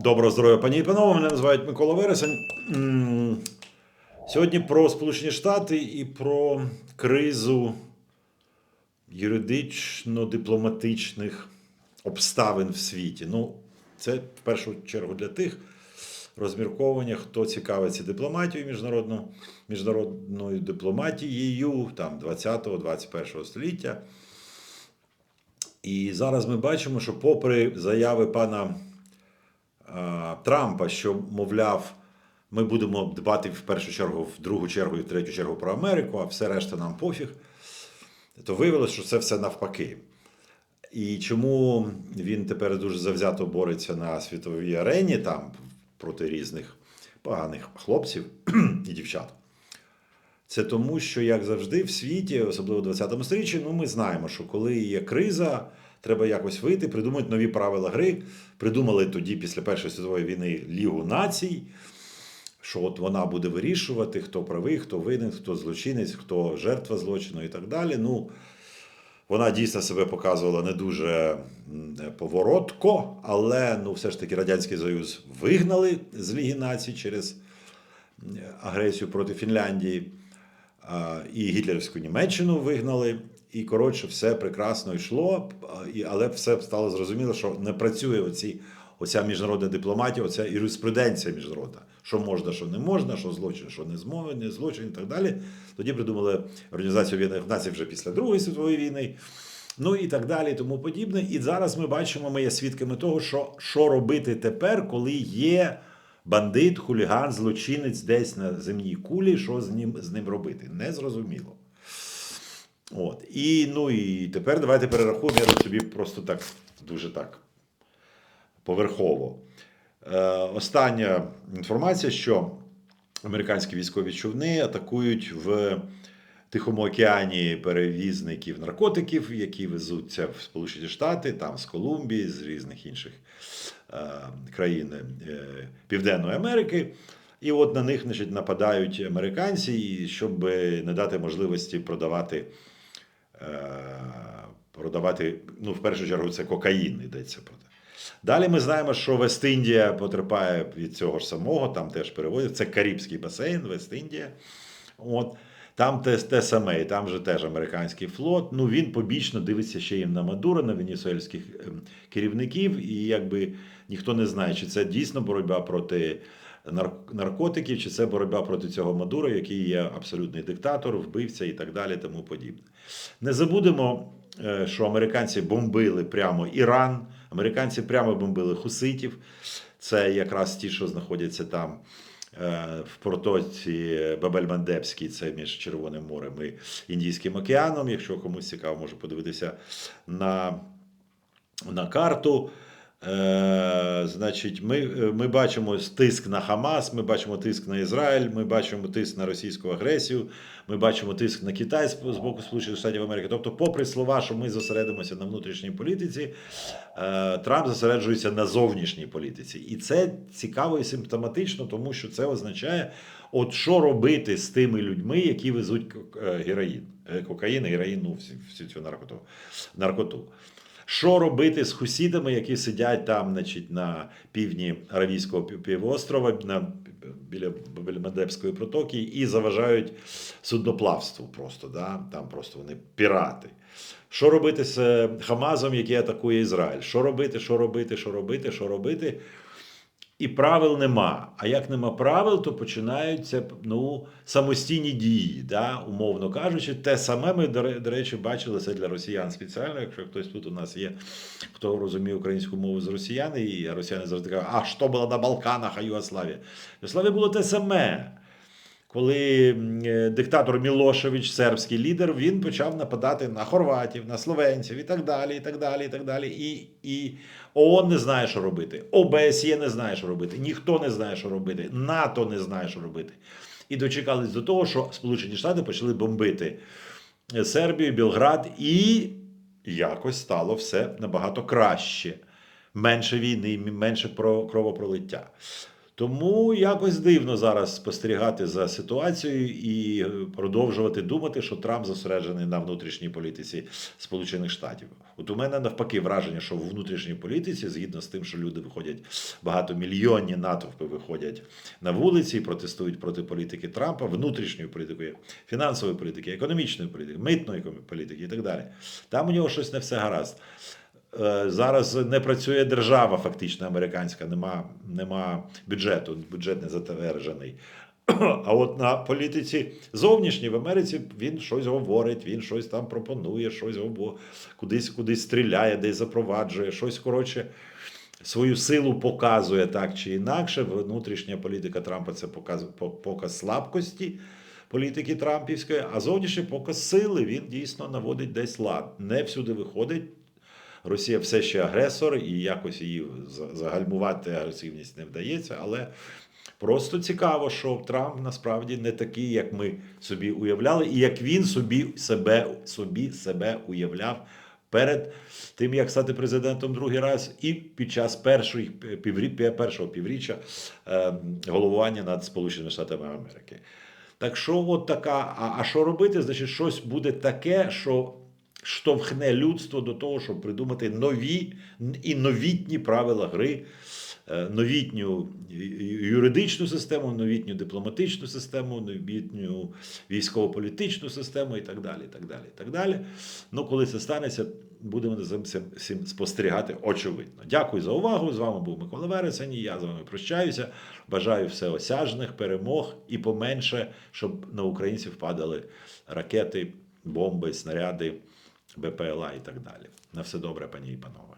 Доброго здоров'я, пані і панове. Мене називають Микола Вересень. Сьогодні про Сполучені Штати і про кризу юридично-дипломатичних обставин в світі. Ну, це в першу чергу для тих розмірковання, хто цікавиться дипломатією міжнародною, міжнародною дипломатією там 20-21 століття. І зараз ми бачимо, що попри заяви пана Трампа, що, мовляв, ми будемо дбати в першу чергу, в другу чергу і в третю чергу про Америку, а все решта нам пофіг, то виявилося, що це все навпаки. І чому він тепер дуже завзято бореться на світовій арені там проти різних поганих хлопців і дівчат? Це тому, що, як завжди, в світі, особливо в 20 сторіччі, ну ми знаємо, що коли є криза, треба якось вийти, придумати нові правила гри. Придумали тоді, після Першої світової війни, Лігу націй, що от вона буде вирішувати, хто правий, хто винен, хто злочинець, хто жертва злочину і так далі. Ну, вона дійсно себе показувала не дуже поворотко, але ну, все ж таки Радянський Союз вигнали з Ліги націй через агресію проти Фінляндії. І гітлерівську Німеччину вигнали, і коротше, все прекрасно йшло, але все стало зрозуміло, що не працює оці, оця міжнародна дипломатія, оця юриспруденція міжнародна. Що можна, що не можна, що злочин, що не змо- не злочин і так далі. Тоді придумали Організацію Об'єднаних Націй вже після Другої світової війни. Ну і так далі, тому подібне. І зараз ми бачимо, ми є свідками того, що, що робити тепер, коли є бандит, хуліган, злочинець десь на земній кулі, що з ним, з ним робити? Незрозуміло. От. І, ну, і тепер давайте перерахуємо, собі просто так, дуже так поверхово. Е, остання інформація, що американські військові човни атакують в Тихому океані перевізників наркотиків, які везуться в Сполучені Штати, там з Колумбії, з різних інших е, країн е, Південної Америки. І от на них значить, нападають американці, щоб не дати можливості продавати, продавати, ну, в першу чергу, це кокаїн йдеться про те. Далі ми знаємо, що Вест-Індія потерпає від цього ж самого, там теж переводять. Це Карибський басейн, Вест-Індія. От. Там те, те саме, і там же теж американський флот. Ну він побічно дивиться ще й на Мадуро, на венесуельських ем, керівників, і якби ніхто не знає, чи це дійсно боротьба проти наркотиків, чи це боротьба проти цього Мадуро, який є абсолютний диктатор, вбивця і так далі, тому подібне. Не забудемо, е, що американці бомбили прямо Іран, американці прямо бомбили хуситів. Це якраз ті, що знаходяться там е, в протоці Бабель-Мандебській, це між Червоним морем і Індійським океаном. Якщо комусь цікаво, може подивитися на, на карту. Е, значить, ми, е, ми бачимо тиск на Хамас, ми бачимо тиск на Ізраїль, ми бачимо тиск на російську агресію, ми бачимо тиск на Китай з боку Сполучених Штатів Америки. Тобто, попри слова, що ми зосередимося на внутрішній політиці, е, Трамп зосереджується на зовнішній політиці. І це цікаво і симптоматично, тому що це означає, от що робити з тими людьми, які везуть героїн, кокаїн, героїн, ну, всю цю наркоту. наркоту. Що робити з хусідами, які сидять там, значить, на півдні Аравійського пів- півострова, на, біля Бабельмадебської протоки, і заважають судноплавству просто, да? там просто вони пірати. Що робити з е, Хамазом, який атакує Ізраїль? Що робити, що робити, що робити, що робити? І правил нема. А як нема правил, то починаються ну, самостійні дії, да? умовно кажучи, те саме ми, до речі, бачили це для росіян спеціально. Якщо хтось тут у нас є, хто розуміє українську мову з росіян, і росіяни завжди кажуть, а що було на Балканах, а Югославія? Югославія було те саме. Коли е, диктатор Мілошевич, сербський лідер, він почав нападати на хорватів, на словенців і так далі. І так далі, і так далі. І, і ООН не знає, що робити. ОБСЄ не знає, що робити. Ніхто не знає, що робити. НАТО не знає, що робити. І дочекались до того, що Сполучені Штати почали бомбити е, Сербію, Білград, і якось стало все набагато краще. Менше війни, менше кровопролиття. Тому якось дивно зараз спостерігати за ситуацією і е, продовжувати думати, що Трамп зосереджений на внутрішній політиці Сполучених Штатів. От у мене навпаки враження, що в внутрішній політиці, згідно з тим, що люди виходять багатомільйонні натовпи виходять на вулиці і протестують проти політики Трампа, внутрішньої політики, фінансової політики, економічної політики, митної політики і так далі. Там у нього щось не все гаразд. Е, Зараз не працює держава, фактично американська, нема, нема бюджету, бюджет не затверджений. А от на політиці зовнішній в Америці він щось говорить, він щось там пропонує, щось кудись, кудись стріляє, десь запроваджує, щось коротше. Свою силу показує так чи інакше. Внутрішня політика Трампа це показ, показ слабкості політики Трампівської, а зовнішній показ сили він дійсно наводить десь лад. Не всюди виходить. Росія все ще агресор, і якось її загальмувати агресивність не вдається. Але просто цікаво, що Трамп насправді не такий, як ми собі уявляли, і як він собі себе, собі себе уявляв перед тим, як стати президентом другий раз, і під час першої, піврі, першого півріччя е, головування над Сполученими Штатами Америки. Так що, от така, а, а що робити? Значить, щось буде таке, що штовхне людство до того, щоб придумати нові і новітні правила гри, е, новітню юридичну систему, новітню дипломатичну систему, новітню військово-політичну систему і так далі. І так далі, і так далі. Ну, коли це станеться, будемо за цим всім спостерігати очевидно. Дякую за увагу. З вами був Микола Вересень. Я з вами прощаюся. Бажаю всеосяжних перемог і поменше, щоб на українців падали ракети, бомби, снаряди, БПЛА і так далі. На все добре, пані і панове.